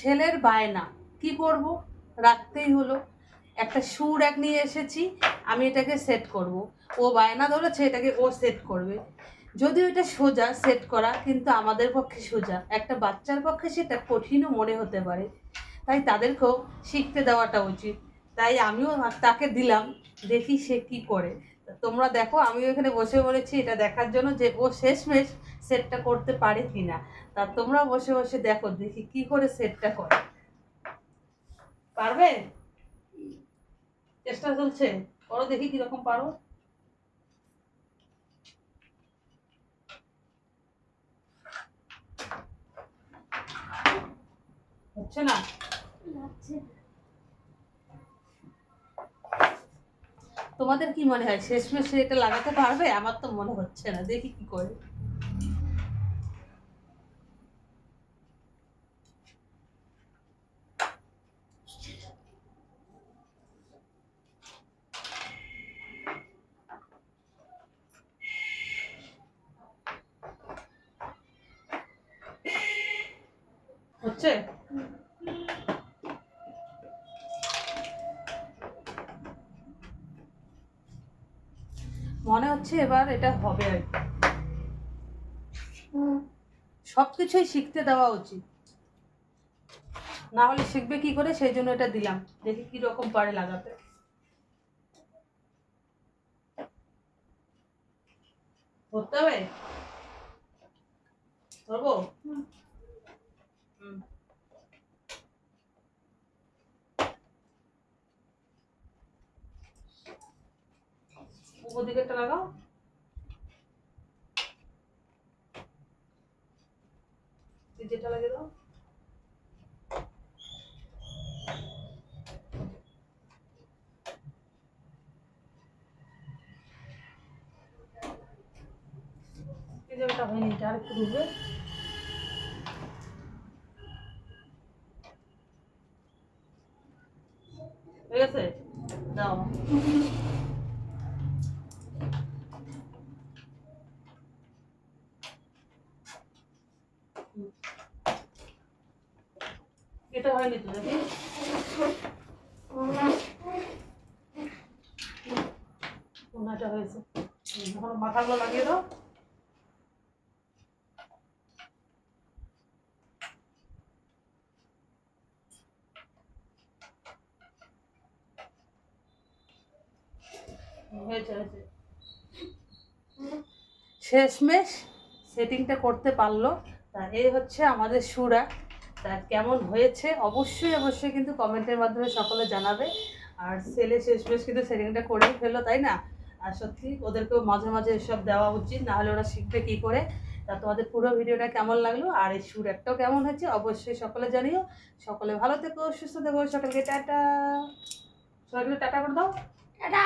ছেলের বায়না। কি করব? রাখতেই হলো। একটা সুর এক নিয়ে এসেছি, আমি এটাকে সেট করব। ও বায়না ধরেছে, এটাকে ও সেট করবে। যদিও এটা সোজা সেট করা, কিন্তু আমাদের পক্ষে সোজা। একটা বাচ্চার পক্ষে সেটা কঠিনও মনে হতে পারে। তাই তাদেরকেও শিখতে দেওয়াটা উচিত। তাই আমিও তাকে দিলাম, দেখি সে কি করে। তোমরা দেখো, আমিও এখানে বসে বলেছি এটা দেখার জন্য যে ও শেষমেশ সেটটা করতে পারে কি না তা তোমরা বসে বসে দেখো, দেখি কি করে সেটটা করে। পারবে? চেষ্টা চলছে। করো দেখি কীরকম পারো। হচ্ছে না। তোমাদের কি মনে হয় শেষমেশ এটা লাগাতে পারবে? আমার তো মনে হচ্ছে না। দেখি কি করে। হচ্ছে? মনে হচ্ছে এবার এটা হবে আর কি। সব কিছুই শিখতে দেওয়া উচিত। না হলে শিখবে কি করে? সেই জন্য এটা দিলাম। দেখি কি রকম পারে লাগাতে। ধরতে হবে? ধরবো উপর দিকেরটা লাগাও। যেটা লাগিয়ে দাও। এই ওটা হয়নি, এটা আরেকটু ঢুকবে হয়ে গেছে? দাও। এটা হয়নি তো, দেখি। কোনাটা হয়েছে। এখন মাথাগুলো লাগিয়ে দাও। হয়েছে। শেষমেশ সেটিংটা করতে পারল। তা এই হচ্ছে আমাদের সুরা। তা কেমন হয়েছে? অবশ্যই অবশ্যই কিন্তু কমেন্টের মাধ্যমে সকলে জানাবে। আর ছেলে শেষমেশ কিন্তু সেটিংটা করেই ফেলল তাই না? আর সত্যি ওদেরকেও মাঝে মাঝে এসব দেওয়া উচিত নাহলে ওরা শিখবে কী করে। তা তোমাদের পুরো ভিডিওটা কেমন লাগল? আর এই সুর একটাও কেমন হয়েছে অবশ্যই সকলে জানিও। সকলে ভালো থেকো সুস্থ থেকো সকলকে টাটা। সকলকে টাটা করে দাও। টাটা।